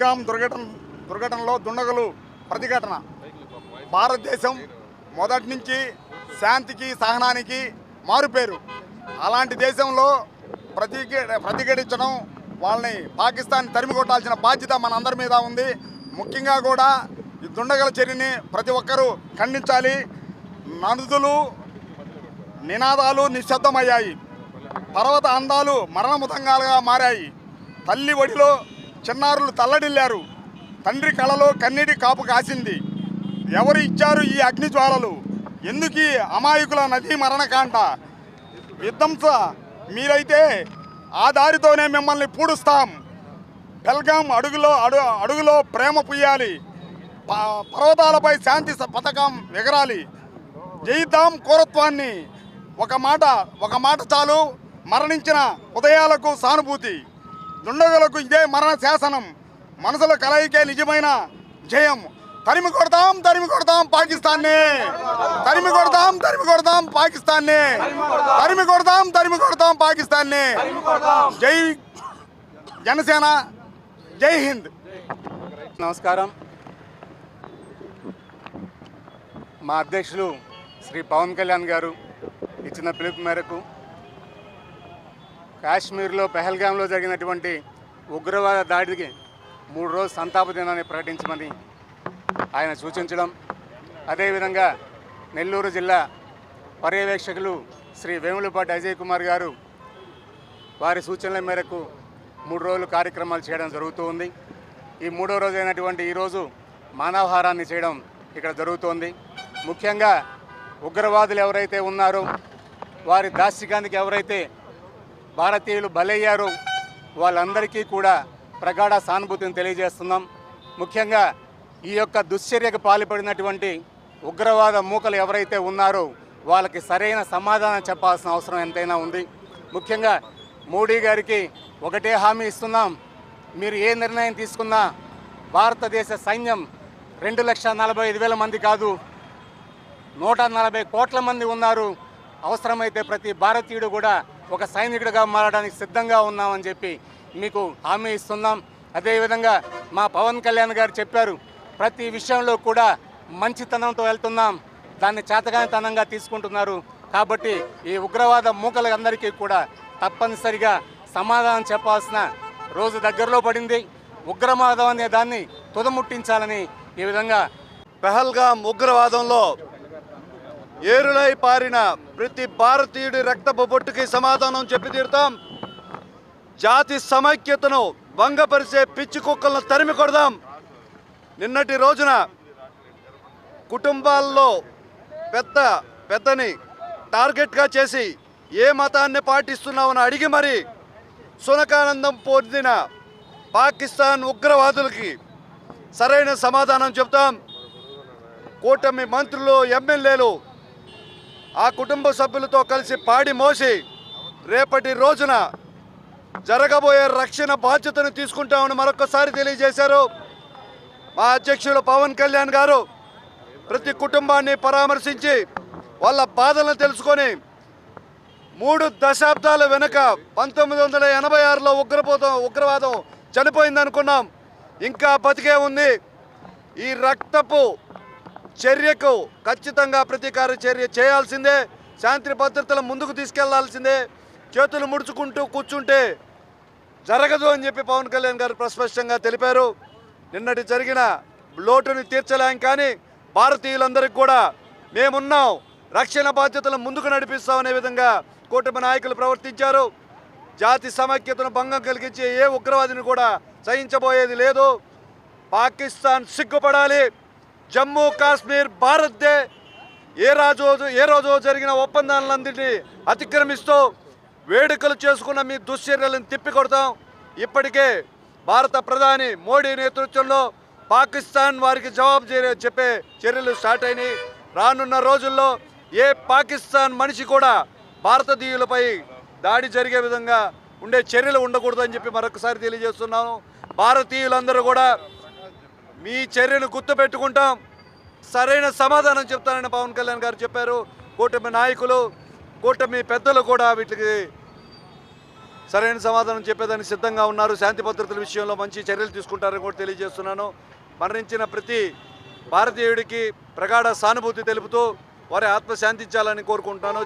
పహల్గామ్ దుర్ఘటన దుర్ఘటనలో దుండగులు ప్రతిఘటన. భారతదేశం మొదటి నుంచి శాంతికి సహనానికి మారుపేరు. అలాంటి దేశంలో ప్రతి ప్రతిఘటించడం వాళ్ళని పాకిస్తాన్ తరిమి కొట్టాల్సిన బాధ్యత మనందరి మీద ఉంది. ముఖ్యంగా కూడా ఈ దుండగల చర్యని ప్రతి ఒక్కరూ ఖండించాలి. నదులు నినాదాలు నిశ్శబ్దమయ్యాయి. పర్వత అందాలు మరణముతంగాలుగా మారాయి. తల్లి ఒడిలో చిన్నారులు తల్లడిల్లారు. తండ్రి కళలో కన్నీటి కాపు కాసింది. ఎవరు ఇచ్చారు ఈ అగ్ని జ్వాలలు ఎందుకు అమాయకుల నదీ మరణకాంట విధ్వంస. మీరైతే ఆ దారితోనే మిమ్మల్ని పూడుస్తాం. బెల్గాం అడుగులో అడు అడుగులో ప్రేమ పుయ్యాలి. ప- పర్వతాలపై శాంతి పథకం ఎగరాలి. జయిద్దాం కోరత్వాన్ని ఒక మాట ఒక మాట చాలు. మరణించిన ఉదయాలకు సానుభూతి. దుండగులకు ఇదే మరణ శాసనం. మనసుల కలయికే నిజమైన జయం. తరిమి కొడతాం తరిమి కొడతాం పాకిస్తాన్ని. తరిమి కొడతాం తరిమి కొడతాం పాకిస్తాన్ని. తరిమి కొడతాం తరిమి కొడతాం పాకిస్తాన్ని. జై జనసేన జై హింద్. నమస్కారం. మా అధ్యక్షులు శ్రీ పవన్ కళ్యాణ్ గారు ఇచ్చిన పిలుపు మేరకు కాశ్మీర్లో పెహల్గాంలో జరిగినటువంటి ఉగ్రవాద దాడికి మూడు రోజులు సంతాప దినాన్ని ప్రకటించమని ఆయన సూచించడం. అదేవిధంగా నెల్లూరు జిల్లా పర్యవేక్షకులు శ్రీ వేములపాటి అజయ్ కుమార్ గారు వారి సూచనల మేరకు మూడు రోజులు కార్యక్రమాలు చేయడం జరుగుతూ ఉంది. ఈ మూడో రోజు అయినటువంటి ఈరోజు మానవహారాన్ని చేయడం ఇక్కడ జరుగుతోంది. ముఖ్యంగా ఉగ్రవాదులు ఎవరైతే ఉన్నారో వారి దాస్తికానికి ఎవరైతే భారతీయులు బలయ్యారు. వాళ్ళందరికీ కూడా ప్రగాఢ సానుభూతిని తెలియజేస్తున్నాం. ముఖ్యంగా ఈ యొక్క దుశ్చర్యకు పాల్పడినటువంటి ఉగ్రవాద మూకలు ఎవరైతే ఉన్నారో వాళ్ళకి సరైన సమాధానం చెప్పాల్సిన అవసరం ఎంతైనా ఉంది. ముఖ్యంగా మోడీ గారికి ఒకటే హామీ ఇస్తున్నాం. మీరు ఏ నిర్ణయం తీసుకున్నా భారతదేశ సైన్యం రెండు లక్షల నలభై ఐదు వేల మంది కాదు నూట నలభై కోట్ల మంది ఉన్నారు. అవసరమైతే ప్రతి భారతీయుడు కూడా ఒక సైనికుడిగా మారడానికి సిద్ధంగా ఉన్నామని చెప్పి మీకు హామీ ఇస్తున్నాం. అదేవిధంగా మా పవన్ కళ్యాణ్ గారు చెప్పారు ప్రతి విషయంలో కూడా మంచితనంతో వెళ్తున్నాం. దాన్ని చేతగానితనంగా తీసుకుంటున్నారు. కాబట్టి ఈ ఉగ్రవాద మూకలందరికీ కూడా తప్పనిసరిగా సమాధానం చెప్పాల్సిన రోజు దగ్గరలో పడింది. ఉగ్రవాదం అనే దాన్ని తుదముట్టించాలని ఈ విధంగా పెహల్గా ఉగ్రవాదంలో ఏరులై పారిన ప్రతి భారతీయుడి రక్తపు బొట్టుకి సమాధానం చెప్పి తీరుతాం. జాతి సమైక్యతను భంగపరిచే పిచ్చి కుక్కలను తరిమి కొడదాం. నిన్నటి రోజున కుటుంబాల్లో పెద్ద పెద్దని టార్గెట్గా చేసి ఏ మతాన్ని పాటిస్తున్నామని అడిగి మరి సునకానందం పొందిన పాకిస్తాన్ ఉగ్రవాదులకి సరైన సమాధానం చెప్తాం కూటమి మంత్రులు ఎమ్మెల్యేలు ఆ కుటుంబ సభ్యులతో కలిసి పాడి మోసి రేపటి రోజున జరగబోయే రక్షణ బాధ్యతను తీసుకుంటామని మరొకసారి తెలియజేశారు మా అధ్యక్షులు పవన్ కళ్యాణ్ గారు. ప్రతి కుటుంబాన్ని పరామర్శించి వాళ్ళ బాధలను తెలుసుకొని మూడు దశాబ్దాల వెనుక పంతొమ్మిది వందల ఎనభై ఆరులో ఉగ్రపోతం ఉగ్రవాదం చనిపోయిందనుకున్నాం. ఇంకా బతికే ఉంది. ఈ రక్తపు చర్యకు ఖచ్చితంగా ప్రతీకార చర్య చేయాల్సిందే. శాంతి భద్రతల ముందుకు తీసుకెళ్ళాల్సిందే. చేతులు ముడుచుకుంటూ కూర్చుంటే జరగదు అని చెప్పి పవన్ కళ్యాణ్ గారు ప్రస్పష్టంగా తెలిపారు. నిన్నటి జరిగిన లోటుని తీర్చలేం కానీ భారతీయులందరికీ కూడా మేమున్నాం. రక్షణ బాధ్యతలు ముందుకు నడిపిస్తామనే విధంగా కూటమి నాయకులు ప్రవర్తించారు. జాతి సమైక్యతను భంగం కలిగించే ఏ ఉగ్రవాదిని కూడా సహించబోయేది లేదు. పాకిస్తాన్ సిగ్గుపడాలి. జమ్మూ కాశ్మీర్ భారత్దే ఏ రాజు ఏ రోజు జరిగిన ఒప్పందాలన్నింటినీ అతిక్రమిస్తూ వేడుకలు చేసుకున్న మీ దుశ్చర్యలను తిప్పికొడతాం. ఇప్పటికే భారత ప్రధాని మోడీ నేతృత్వంలో పాకిస్తాన్ వారికి జవాబు చెప్పే చర్యలు స్టార్ట్ అయినాయి. రానున్న రోజుల్లో ఏ పాకిస్తాన్ మనిషి కూడా భారతీయులపై దాడి జరిగే విధంగా ఉండే చర్యలు ఉండకూడదని చెప్పి మరొకసారి తెలియజేస్తున్నాను. భారతీయులందరూ కూడా మీ చర్యను గుర్తుపెట్టుకుంటాం. సరైన సమాధానం చెప్తానని పవన్ కళ్యాణ్ గారు చెప్పారు. కూటమి నాయకులు కూటమి పెద్దలు కూడా వీటికి సరైన సమాధానం చెప్పేదానికి సిద్ధంగా ఉన్నారు. శాంతి భద్రతల విషయంలో మంచి చర్యలు తీసుకుంటారని కూడా తెలియజేస్తున్నాను. మరణించిన ప్రతి భారతీయుడికి ప్రగాఢ సానుభూతి తెలుపుతూ వారి ఆత్మ శాంతించాలని కోరుకుంటున్నాను.